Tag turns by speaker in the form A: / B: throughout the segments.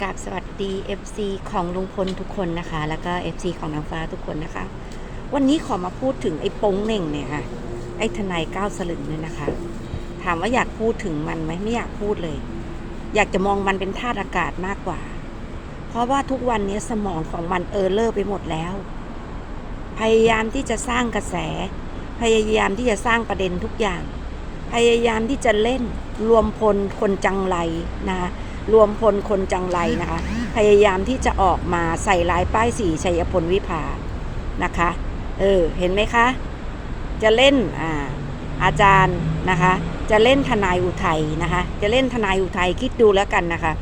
A: กราบสวัสดี FC ของลุงพลทุกคนนะคะ แล้วก็ FC ของนางฟ้าทุกคนนะคะ วันนี้ขอมาพูดถึงไอ้ป้งเหน่งเนี่ยค่ะ ไอ้ทนายก้าวสลึงเนี่ยนะคะ ถามว่าอยากพูดถึงมันไหมไม่อยากพูดเลย อยากจะมองมันเป็นธาตุอากาศมากกว่า เพราะว่าทุกวันนี้สมองของมันเออเลอร์ไปหมดแล้ว พยายามที่จะสร้างกระแส พยายามที่จะสร้างประเด็นทุกอย่าง พยายามที่จะเล่นรวมพลคนจังไรนะคะ รวมพลคนจังไรนะคะ พยายามที่จะออกมาใส่ลายป้ายสีชัยพลวิภานะคะ เออ เห็นไหมคะ จะเล่นอ่าอาจารย์นะคะ จะเล่นทนายอุทัยนะคะ จะเล่นทนายอุทัยคิดดูแล้วกันนะคะ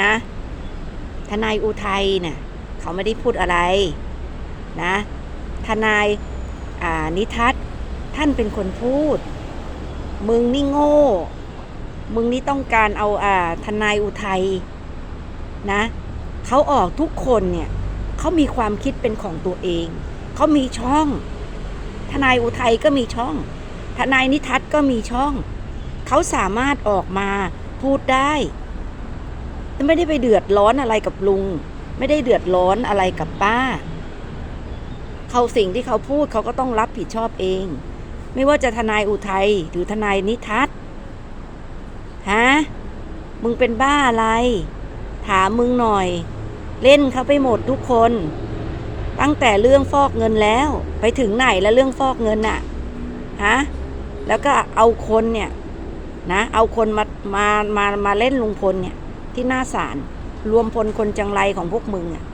A: นะ ทนายอุทัยเนี่ยเขาไม่ได้พูดอะไรนะ ทนายอ่านิทัศน์ท่านเป็นคนพูด มึงนี่โง่ มึงนี่ต้องการเอาอ่าทนายอุทัยนะเขาออกทุกคนเนี่ยเขามีความคิดเป็นของตัวเองเขามีช่อง ทนายอุทัยก็มีช่อง ทนายนิทัศน์ก็มีช่องเขาสามารถออกมาพูดได้ไม่ได้ไปเดือดร้อนอะไรกับลุง ไม่ได้เดือดร้อนอะไรกับป้าเขาสิ่งที่เขาพูดเขาก็ต้องรับผิดชอบเอง ไม่ว่าจะทนายอุทัยหรือทนายนิทัศน์ มึงเป็นบ้าอะไร ถามมึงหน่อย เล่นเขาไปหมดทุกคน ตั้งแต่เรื่องฟอกเงินแล้ว ไปถึงไหนแล้วเรื่องฟอกเงินน่ะฮะแล้วก็เอาคนเนี่ยนะเอาคนมามามามาเล่นลุงพลเนี่ย ที่หน้าศาลรวมพลคนจังไรของพวกมึงอะ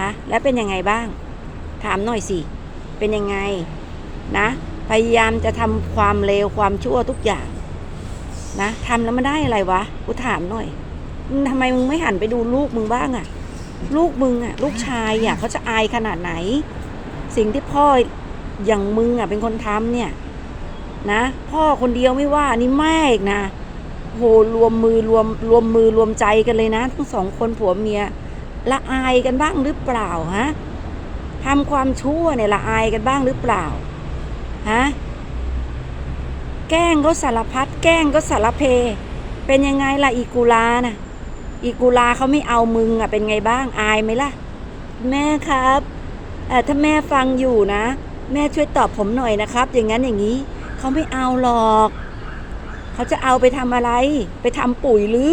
A: ฮะแล้วเป็นยังไงบ้าง ถามหน่อยสิ เป็นยังไงนะ พยายามจะทำความเลวความชั่วทุกอย่าง นะทำแล้วมันได้อะไรวะกูถามหน่อยมึงทำไมมึงไม่หันไปดูลูกมึงบ้างอะลูกมึงอะลูกชายอะเขาจะอายขนาดไหน สิ่งที่พ่ออย่างมึงอะเป็นคนทำเนี่ย นะ พ่อคนเดียวไม่ว่านี่แม่อีกนะโหรวมมือรวมรวมมือรวมใจกันเลยนะ ทั้งสองคนผัวเมียละอายกันบ้างหรือเปล่าฮะทำความชั่วเนี่ยละอายกันบ้างหรือเปล่าฮะ แกล้งก็สารพัดแกล้งก็สารเพ เป็นยังไงล่ะอีกูลาน่ะ อีกูลาเขาไม่เอามึงอะเป็นไงบ้างอายไหมล่ะ แม่ครับเอ่อถ้าแม่ฟังอยู่นะ แม่ช่วยตอบผมหน่อยนะครับ อย่างนั้นอย่างนี้เขาไม่เอาหรอก เขาจะเอาไปทำอะไร ไปทำปุ๋ยหรือ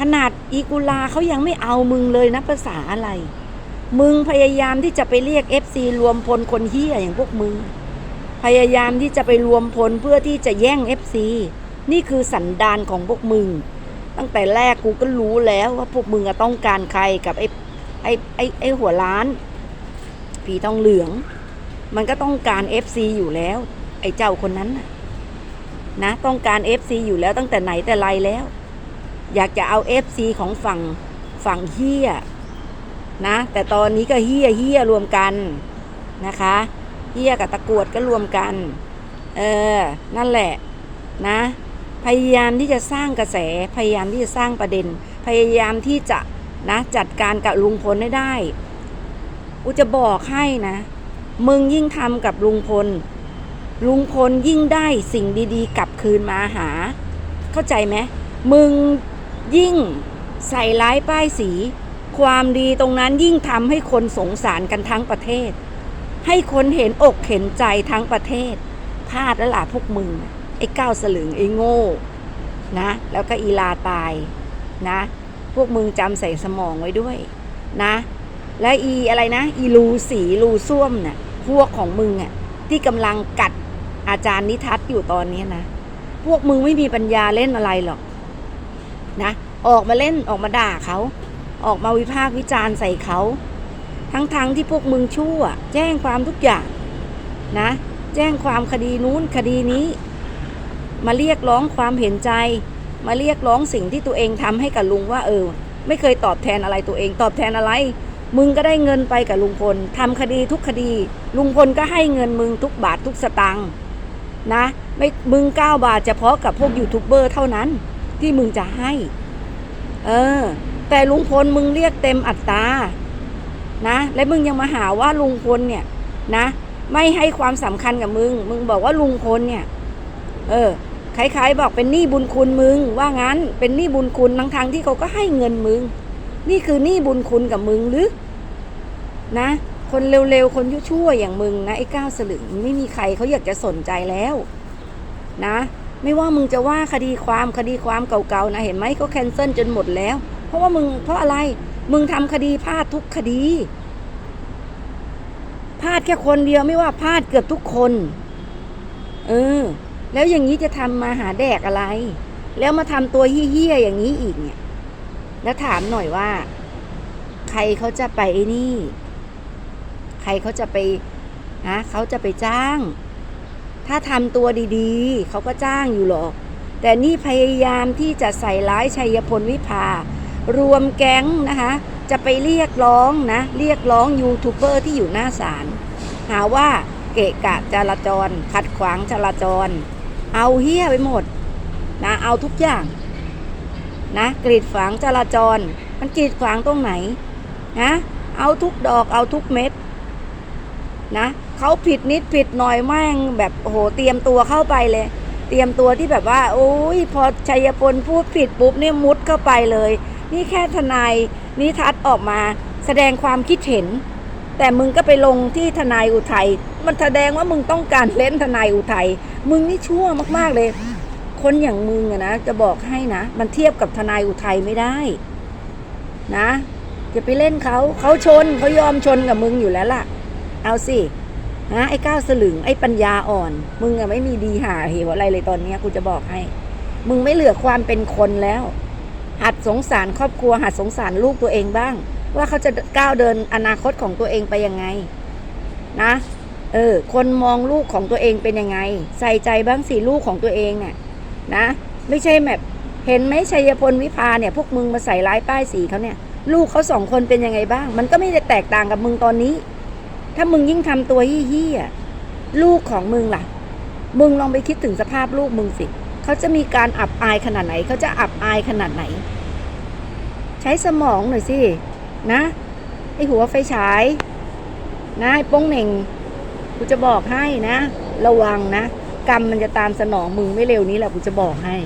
A: ขนาดอีกูลาเขายังไม่เอามึงเลยนะภาษาอะไร มึงพยายามที่จะไปเรียก FC รวมพลคนเฮียอย่างพวกมึง พยายามที่จะไปรวมพลเพื่อที่จะแย่ง FC นี่คือสันดานของพวกมึง ตั้งแต่แรกกูก็รู้แล้วว่าพวกมึงอะต้องการใครกับไอ้ไอ้ไอ้ไอ้หัวล้านผีทองเหลือง มันก็ต้องการ FC อยู่แล้ว ไอ้เจ้าคนนั้นนะนะ ต้องการ FC อยู่แล้วตั้งแต่ไหนแต่ไรแล้ว อยากจะเอา FC ของฝั่งฝั่งเฮียนะ แต่ตอนนี้ก็เฮียเฮียรวมกันนะคะ เฮียกับตะกรวดก็รวมกัน เออ นั่นแหละนะ พยายามที่จะสร้างกระแส พยายามที่จะสร้างประเด็น พยายามที่จะนะจัดการกับลุงพลให้ได้ กูจะบอกให้นะ มึงยิ่งทำกับลุงพล ลุงพลยิ่งได้สิ่งดีๆ กลับคืนมาหา เข้าใจไหม มึงยิ่งใส่ร้ายป้ายสี ความดีตรงนั้นยิ่งทำให้คนสงสารกันทั้งประเทศ ให้คนเห็นอกเห็นใจทั้งประเทศพลาดแล้วล่ะพวกมึง ไอ้ก้าวสลึงไอ้โง่นะ แล้วก็อีลาตายนะ พวกมึงจำใส่สมองไว้ด้วยนะ และอีอะไรนะ อีรูสีรูส้วมเนี่ยพวกของมึงอะที่กำลังกัดอาจารย์นิทัศน์อยู่ตอนนี้นะ พวกมึงไม่มีปัญญาเล่นอะไรหรอกนะ ออกมาเล่นออกมาด่าเขา ออกมาวิพากษ์วิจารณ์ใส่เขา ทั้งๆทที่พวกมึงชั่ว แจ้งความทุกอย่างนะ แจ้งความคดีนู้นคดีนี้ มาเรียกร้องความเห็นใจ มาเรียกร้องสิ่งที่ตัวเองทำให้กับลุงว่าเออ ไม่เคยตอบแทนอะไรตัวเอง ตอบแทนอะไร มึงก็ได้เงินไปกับลุงพลทำคดีทุกคดี ลุงพลก็ให้เงินมึงทุกบาททุกสตางค์นะไม่มึงก้าบาทเฉพาะกับพวกยูทูบเบอร์เท่านั้น ที่มึงจะให้ เออ แต่ลุงพลมึงเรียกเต็มอัตรา นะ และมึงยังมาหาว่าลุงพลเนี่ยนะ ไม่ให้ความสำคัญกับมึง มึงบอกว่าลุงพลเนี่ย เออคล้ายๆ บอกเป็นหนี้บุญคุณมึง ว่างั้นเป็นหนี้บุญคุณทั้งทางที่เขาก็ให้เงินมึง นี่คือหนี้บุญคุณกับมึงหรือนะ คนเร็วๆ คนชั่วๆอย่างมึงนะไอ้ก้าวสลึงไม่มีใครเขาอยากจะสนใจแล้ว นะ ไม่ว่ามึงจะว่าคดีความคดีความเก่าๆนะเห็นไหมเขาแคนเซิลจนหมดแล้ว เพราะว่ามึงเพราะอะไร มึงทำคดีพลาดทุกคดีพลาดแค่คนเดียวไม่ว่าพลาดเกือบทุกคน เออ แล้วอย่างนี้จะทำมาหาแดกอะไร แล้วมาทำตัวเฮี้ยๆอย่างนี้อีกเนี่ย แล้วถามหน่อยว่า ใครเขาจะไปไอ้นี่ ใครเขาจะไปฮะเขาจะไปจ้าง ถ้าทำตัวดีๆ เขาก็จ้างอยู่หรอก แต่นี่พยายามที่จะใส่ร้ายชัยพลวิภา รวมแก๊งนะคะ จะไปเรียกร้องนะ เรียกร้องยูทูบเบอร์ที่อยู่หน้าศาลหาว่าเกะกะจราจร ขัดขวางจราจร เอาเฮี้ยไปหมดนะเอาทุกอย่างนะกรีดขวางจราจร มันกรีดขวางตรงไหนนะเอาทุกดอกเอาทุกเม็ดนะเขาผิดนิดผิดหน่อยแม่งแบบโหเตรียมตัวเข้าไปเลย เตรียมตัวที่แบบว่า โอ้ยพอชัยพลพูดผิดปุ๊บเนี่ยมุดเข้าไปเลย นี่แค่ทนายนิทัศน์ออกมาแสดงความคิดเห็น แต่มึงก็ไปลงที่ทนายอุทัยมันแสดงว่ามึงต้องการเล่นทนายอุทัยมึงนี่ชั่วมากๆเลย คนอย่างมึงอะนะจะบอกให้นะ มันเทียบกับทนายอุทัยไม่ได้ นะอย่าไปเล่นเขาเขาชนเขายอมชนกับมึงอยู่แล้วล่ะ เอาสิฮะไอ้ก้าวสลึงไอ้ปัญญาอ่อน มึงอะไม่มีดีหาเหวอะไรเลยตอนนี้กูจะบอกให้ มึงไม่เหลือความเป็นคนแล้ว หัดสงสารครอบครัวหัดสงสารลูกตัวเองบ้าง ว่าเขาจะก้าวเดินอนาคตของตัวเองไปยังไง นะเออคนมองลูกของตัวเองเป็นยังไง ใส่ใจบ้างสิลูกของตัวเองน่ะนะ ไม่ใช่แบบเห็นไหมชัยพลวิภาเนี่ยพวกมึงมาใส่ร้ายป้ายสีเขาเนี่ย ลูกเขาสองคนเป็นยังไงบ้าง มันก็ไม่ได้แตกต่างกับมึงตอนนี้ ถ้ามึงยิ่งทำตัวเฮี้ยๆลูกของมึงล่ะ มึงลองไปคิดถึงสภาพลูกมึงสิ เขาจะมีการอับอายขนาดไหน เขาจะอับอายขนาดไหน ใช้สมองหน่อยสิ นะไอหัวไฟฉายนะไอ้ป้งเหน่งกูจะบอกให้นะ ระวังนะ กรรมมันจะตามสนองมึงไม่เร็วนี้แหละกูจะบอกให้